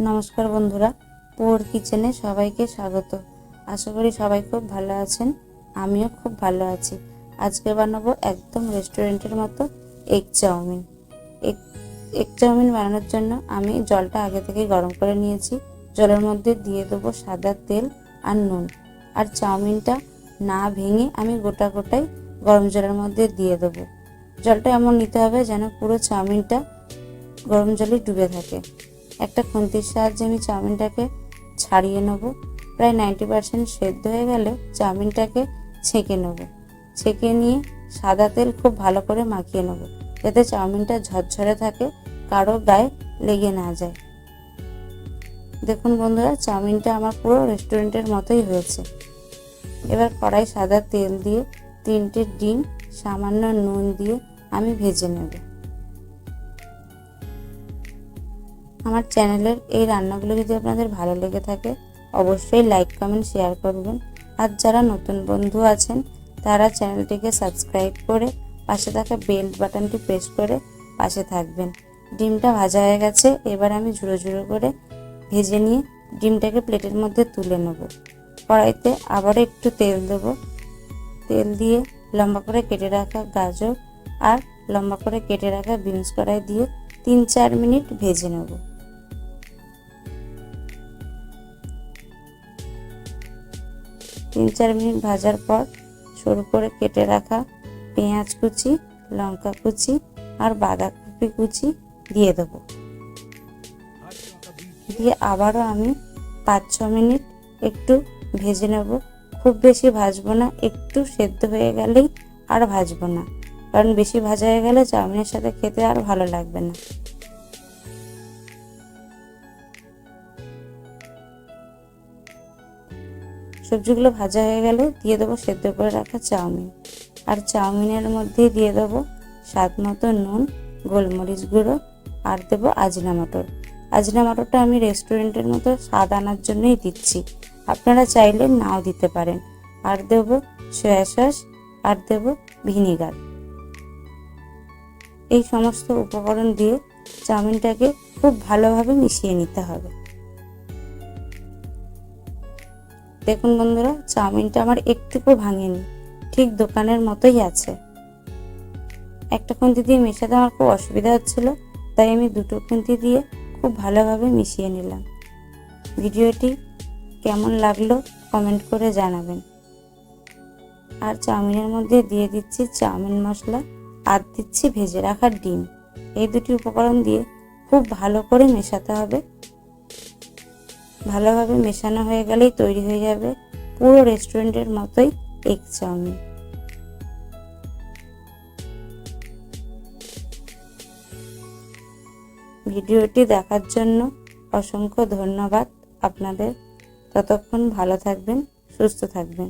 নমস্কার বন্ধুরা, পোর কিচেনে সবাইকে স্বাগত। আশা করি সবাই খুব ভালো আছেন, আমিও খুব ভালো আছি। আজকে বানাবো একদম রেস্টুরেন্টের মতো egg chow mein. Egg egg chow mein বানানোর জন্য আমি জলটা আগে থেকে গরম করে নিয়েছি। জলের মধ্যে দিয়ে দেবো সাদা তেল আর নুন। আর চাউমিনটা না ভেঙে আমি গোটা গোটাই গরম জলের মধ্যে দিয়ে দেবো। জলটা এমন নিতে হবে যেন পুরো চাউমিনটা গরম জলে ডুবে থাকে। একটা খুন্তির সাহায্যে আমি চাউমিনটাকে ছাড়িয়ে নেব। প্রায় নাইনটি পার্সেন্ট সেদ্ধ হয়ে গেলে চাউমিনটাকে ছেঁকে নেব। ছেঁকে নিয়ে সাদা তেল খুব ভালো করে মাখিয়ে নেব। যাতে চাউমিনটা ঝরঝরে থাকে, কারও গায়ে লেগে না যায়। দেখুন বন্ধুরা, চাউমিনটা আমার পুরো রেস্টুরেন্টের মতোই হয়েছে। এবার কড়াই সাদা তেল দিয়ে তিনটে ডিম, সামান্য নুন দিয়ে আমি ভেজে নেব। আমার চ্যানেলের এই রান্নাগুলো যদি আপনাদের ভালো লেগে থাকে, অবশ্যই লাইক কমেন্ট শেয়ার করবেন। আর যারা নতুন বন্ধু আছেন, তারা চ্যানেলটিকে সাবস্ক্রাইব করে পাশে থাকা বেল বাটনটি প্রেস করে পাশে থাকবেন। ডিমটা ভাজা হয়ে গেছে, এবার আমি ঝুড়ো ঝুড়ো করে ভেজে নিয়ে ডিমটাকে প্লেটের মধ্যে তুলে নেব। কড়াইতে আবারও একটু তেল দেবো। তেল দিয়ে লম্বা করে কেটে রাখা গাজর আর লম্বা করে কেটে রাখা বিনস কড়াই দিয়ে তিন চার মিনিট ভেজে নেব। তিন চার মিনিট ভাজার পর সরু করে কেটে রাখা পেঁয়াজ কুচি, লঙ্কা কুচি আর বাঁধাকপি কুচি দিয়ে দেবো। দিয়ে আবারও আমি পাঁচ ছ মিনিট একটু ভেজে নেব। খুব বেশি ভাজবো না, একটু সেদ্ধ হয়ে গেলেই আর ভাজবো না। কারণ বেশি ভাজা হয়ে গেলে চাউমিনের সাথে খেতে আর ভালো লাগবে না। সবজিগুলো ভাজা হয়ে গেলে, দিয়ে দেবো সেদ্ধ করে রাখা চাউমিন। আর চাউমিনের মধ্যে দিয়ে দেবো স্বাদ মতো নুন, গোলমরিচ গুঁড়ো, আর দেবো আজনা মটর। আজনা মটরটা আমি রেস্টুরেন্টের মতো স্বাদ আনার জন্যই দিচ্ছি। আপনারা চাইলে নাও দিতে পারেন। আর দেবো সয়া সস, আর দেবো ভিনিগার। এই সমস্ত উপকরণ দিয়ে চাউমিনটাকে খুব ভালোভাবে মিশিয়ে নিতে হবে। দেখুন বন্ধুরা, চাউমিনটা আমার একটুকু ভাঙেনি, ঠিক দোকানের মতোই আছে। একটা খুন্তি দিয়ে মেশাতে আমার খুব অসুবিধা হচ্ছিল, তাই আমি দুটো খুন্তি দিয়ে খুব ভালোভাবে মিশিয়ে নিলাম। ভিডিওটি কেমন লাগল কমেন্ট করে জানাবেন। আর চাউমিনের মধ্যে দিয়ে দিচ্ছি চাউমিন মশলা, আর দিচ্ছি ভেজে রাখা ডিম। এই দুটি উপকরণ দিয়ে খুব ভালো করে মেশাতে হবে। ভালোভাবে মেশানো হয়ে গেলেই তৈরি হয়ে যাবে পুরো রেস্টুরেন্টের মতোই এগ চাউমিন। ভিডিওটি দেখার জন্য অসংখ্য ধন্যবাদ আপনাদের। ততক্ষণ ভালো থাকবেন, সুস্থ থাকবেন।